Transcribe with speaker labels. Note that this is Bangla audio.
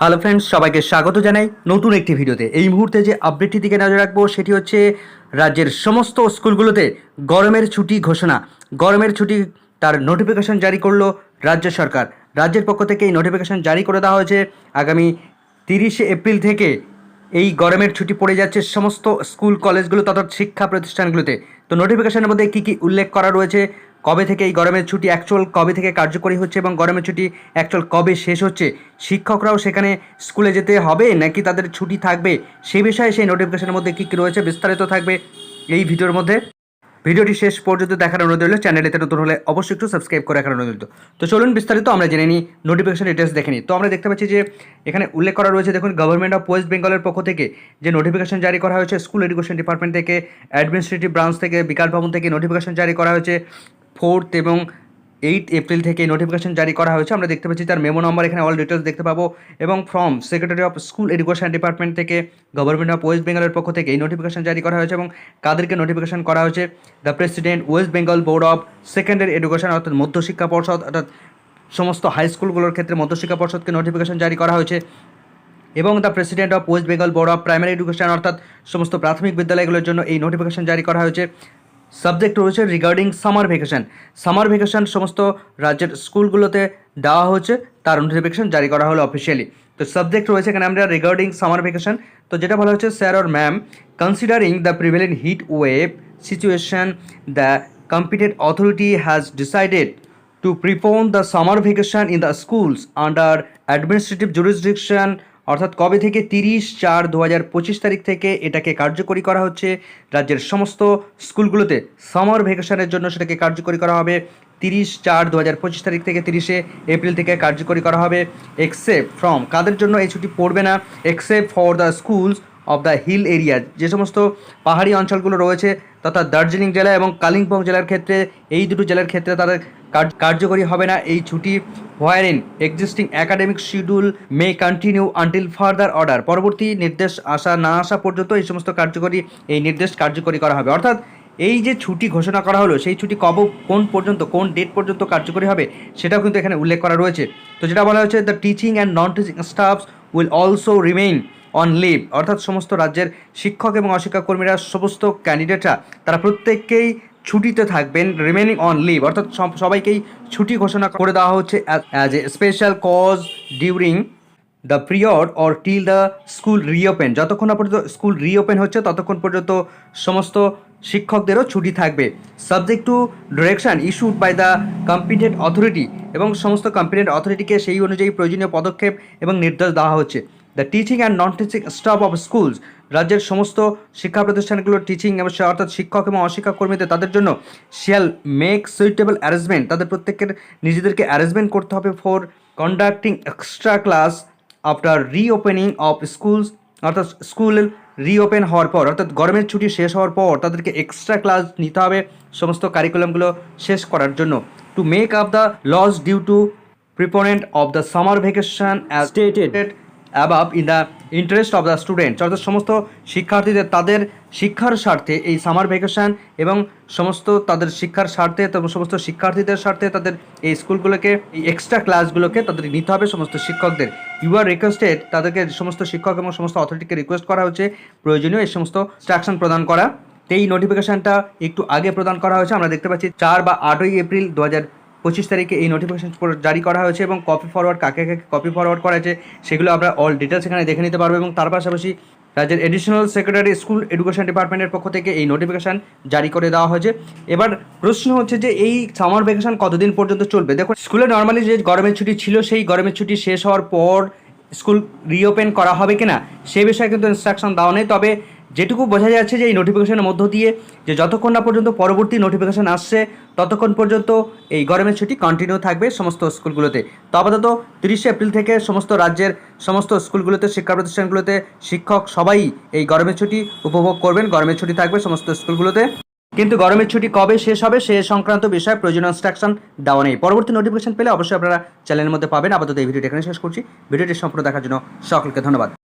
Speaker 1: হ্যালো ফ্রেন্ডস সবাইকে স্বাগত জানাই নতুন একটি ভিডিওতে। এই মুহূর্তে যে আপডেটটির দিকে নজর রাখব, সেটি হচ্ছে রাজ্যের সমস্ত স্কুলগুলোতে গরমের ছুটি ঘোষণা। গরমের ছুটি তার নোটিফিকেশন জারি করল রাজ্য সরকার। রাজ্যের পক্ষ থেকে এই নোটিফিকেশন জারি করে দেওয়া হয়েছে, আগামী তিরিশে এপ্রিল থেকে এই গরমের ছুটি পড়ে যাচ্ছে সমস্ত স্কুল, কলেজগুলো তথা শিক্ষা প্রতিষ্ঠানগুলোতে। তো নোটিফিকেশনের মধ্যে কী কী উল্লেখ করা রয়েছে কবে থেকে এই গরমের ছুটি অ্যাকচুয়াল কবে থেকে কার্যকরী হচ্ছে এবং গরমের ছুটি অ্যাকচুয়াল কবে শেষ হচ্ছে? শিক্ষকরাও সেখানে স্কুলে যেতে হবে নাকি তাদের ছুটি থাকবে? সেই বিষয়ে সেই নোটিফিকেশনের মধ্যে কী কী রয়েছে বিস্তারিত থাকবে এই ভিডিওর মধ্যে। ভিডিওটি শেষ পর্যন্ত দেখার অনুরোধ রইল। চ্যানেলেতে নতুন হলে অবশ্যই একটু সাবস্ক্রাইব করে রাখার অনুরোধ। তো চলুন বিস্তারিত আমরা জেনে নিই নোটিফিকেশন ডিটেলস দেখে নিই। তো আমরা দেখতে পাচ্ছি যে এখানে উল্লেখ করা রয়েছে, দেখুন গভর্নমেন্ট অফ ওয়েস্ট বেঙ্গলের পক্ষ থেকে যে নোটিফিকেশন জারি করা হয়েছে স্কুল এডুকেশন ডিপার্টমেন্ট থেকে অ্যাডমিনিস্ট্রেটিভ ব্রাঞ্চ থেকে, বিকাশ ভবন থেকে নোটিফিকেশন জারি করা হয়েছে। ফোর্থ এবং এইট এপ্রিল থেকে নোটিফিকেশন জারি করা হয়েছে। আমরা দেখতে পাচ্ছি তার মেমো নম্বর এখানে অল ডিটেলস দেখতে পাবো। এবং from secretary of school education department থেকে গভর্নমেন্ট অফ ওয়েস্ট বেঙ্গলের পক্ষ থেকে এই নোটিফিকেশন জারি করা হয়েছে এবং কাদেরকে নোটিফিকেশন করা হয়েছে? The president West Bengal board of secondary education অর্থাৎ মধ্যশিক্ষা পর্ষদ, অর্থাৎ সমস্ত হাই স্কুলগুলোর ক্ষেত্রে মধ্যশিক্ষা পর্ষদকে নোটিফিকেশন জারি করা হয়েছে। এবং the president of West Bengal board of primary education অর্থাৎ সমস্ত প্রাথমিক বিদ্যালয়গুলোর জন্য এই নোটিফিকেশন জারি করা হয়েছে। সাবজেক্ট রয়েছে regarding summer vacation summer vacation সমস্ত রাজ্যের স্কুলগুলোতে দেওয়া হচ্ছে তার নোটিফিকেশন জারি করা হলো অফিসিয়ালি তো সাবজেক্ট রয়েছে এখানে আমরা রিগার্ডিং সামার ভ্যাকেশন তো যেটা বলা হচ্ছে sir or ma'am considering the prevalent heat wave situation the competed authority has decided to prepone the summer vacation in the schools under administrative jurisdiction অর্থাৎ কবে থেকে তিরিশ চার দু হাজার পঁচিশ তারিখ থেকে এটাকে কার্যকরী করা হচ্ছে, রাজ্যের সমস্ত স্কুলগুলোতে সামার ভ্যাকেশনের জন্য সেটাকে কার্যকরী করা হবে। তিরিশ চার দু হাজার পঁচিশ তারিখ থেকে তিরিশে এপ্রিল থেকে কার্যকরী করা হবে। এক্সেপ্ট ফ্রম কাদের জন্য এই ছুটি পড়বে না? Except for the schools of the hill area. যে সমস্ত পাহাড়ি অঞ্চলগুলো রয়েছে তথা দার্জিলিং জেলা এবং কালিম্পং জেলার ক্ষেত্রে, এই দুটো জেলার ক্ষেত্রে তাদের কার্যকরী হবে না। এই ছুটি wherein existing academic schedule may continue until further order. পরবর্তী নির্দেশ আসা না আসা পর্যন্ত এই সমস্ত কার্যকরী, এই নির্দেশ কার্যকরী করা হবে। অর্থাৎ এই যে ছুটি ঘোষণা করা হলো, সেই ছুটি কব, কোন পর্যন্ত, কোন ডেট পর্যন্ত কার্যকরী হবে, সেটাও কিন্তু এখানে উল্লেখ করা রয়েছে। তো যেটা বলা হয়েছে the teaching and non teaching staffs will also remain on leave অর্থাৎ সমস্ত রাজ্যের শিক্ষক এবং অশিক্ষক কর্মীরা, সমস্ত ক্যান্ডিডেটরা তারা প্রত্যেককেই ছুটিতে থাকবেন রিমেনিং অন লিভ অর্থাৎ সব- সবাইকেই ছুটি ঘোষণা করে দেওয়া হচ্ছে as a special cause during the period or till the school reopen যতক্ষণ পর্যন্ত স্কুল রিওপেন হচ্ছে, ততক্ষণ পর্যন্ত সমস্ত শিক্ষকদেরও ছুটি থাকবে। Subject to direction issued by the competent authority এবং সমস্ত কম্পিটেন্ট অথরিটিকে সেই অনুযায়ী প্রয়োজনীয় পদক্ষেপ এবং নির্দেশ দেওয়া হচ্ছে। The teaching and non teaching staff of schools রাজ্যের সমস্ত শিক্ষা প্রতিষ্ঠানগুলোর টিচিং এবং অর্থাৎ শিক্ষক এবং অশিক্ষক কর্মীদের তাদের জন্য শিয়াল মেক সুইটেবল অ্যারেঞ্জমেন্ট তাদের প্রত্যেকের নিজেদেরকে অ্যারেঞ্জমেন্ট করতে হবে for conducting extra class after reopening of schools অর্থাৎ স্কুল রিওপেন হওয়ার পর অর্থাৎ গরমের ছুটি শেষ হওয়ার পর তাদেরকে এক্সট্রা ক্লাস নিতে হবে সমস্ত কারিকুলামগুলো শেষ করার জন্য। To make up the loss due to preponent of the summer vacation as stated above in the interest of the students অর্থাৎ সমস্ত শিক্ষার্থীদের তাদের শিক্ষার স্বার্থে এই সামার ভ্যাকেশন এবং সমস্ত তাদের শিক্ষার স্বার্থে সমস্ত শিক্ষার্থীদের স্বার্থে তাদের এই স্কুলগুলোকে, এই এক্সট্রা ক্লাসগুলোকে তাদের নিতে হবে সমস্ত শিক্ষকদের। ইউ আর রিকোয়েস্টেড তাদেরকে সমস্ত শিক্ষক এবং সমস্ত অথরিটিকে রিকোয়েস্ট করা হচ্ছে। প্রয়োজনীয় এই সমস্ত ইনস্ট্রাকশন প্রদান করা। এই নোটিফিকেশনটা একটু আগে প্রদান করা হয়েছে। আমরা দেখতে পাচ্ছি চার বা আটই এপ্রিল দু হাজার পঁচিশ তারিখে এই নোটিফিকেশন জারি করা হয়েছে এবং কপি ফরওয়ার্ড কাকে কাকে কপি ফরওয়ার্ড করা হয়েছে সেগুলো আমরা অল ডিটেলস এখানে দেখে নিতে পারব এবং তার পাশাপাশি রাজ্যের এডিশনাল সেক্রেটারি স্কুল এডুকেশন ডিপার্টমেন্টের পক্ষ থেকে এই নোটিফিকেশন জারি করে দেওয়া হয়েছে। এবার প্রশ্ন হচ্ছে যে এই সামার ভ্যাকেশন কতদিন পর্যন্ত চলবে? দেখো স্কুলে নর্মালি যে গরমের ছুটি ছিল, সেই গরমের ছুটি শেষ হওয়ার পর স্কুল রিওপেন করা হবে কিনা, সে বিষয়ে কিন্তু ইনস্ট্রাকশন দেওয়া নেই। তবে যেটুকু বোঝা যাচ্ছে যে এই নোটিফিকেশনের মধ্য দিয়ে যে যতক্ষণ না পর্যন্ত পরবর্তী নোটিফিকেশন আসছে, ততক্ষণ পর্যন্ত এই গরমের ছুটি কন্টিনিউ থাকবে সমস্ত স্কুলগুলোতে। তো আপাতত তিরিশে এপ্রিল থেকে সমস্ত রাজ্যের সমস্ত স্কুলগুলোতে, শিক্ষা প্রতিষ্ঠানগুলোতে শিক্ষক সবাই এই গরমের ছুটি উপভোগ করবেন। গরমের ছুটি থাকবে সমস্ত স্কুলগুলোতে। কিন্তু গরমের ছুটি কবে শেষ হবে সে সংক্রান্ত বিষয়ে প্রয়োজনীয় ইনস্ট্রাকশন দেওয়া নেই। পরবর্তী নোটিফিকেশন পেলে অবশ্যই আপনারা চ্যানেলের মধ্যে পাবেন। আপাতত এই ভিডিওটি এখানে শেষ করছি। ভিডিওটি সম্পূর্ণ দেখার জন্য সকলকে ধন্যবাদ।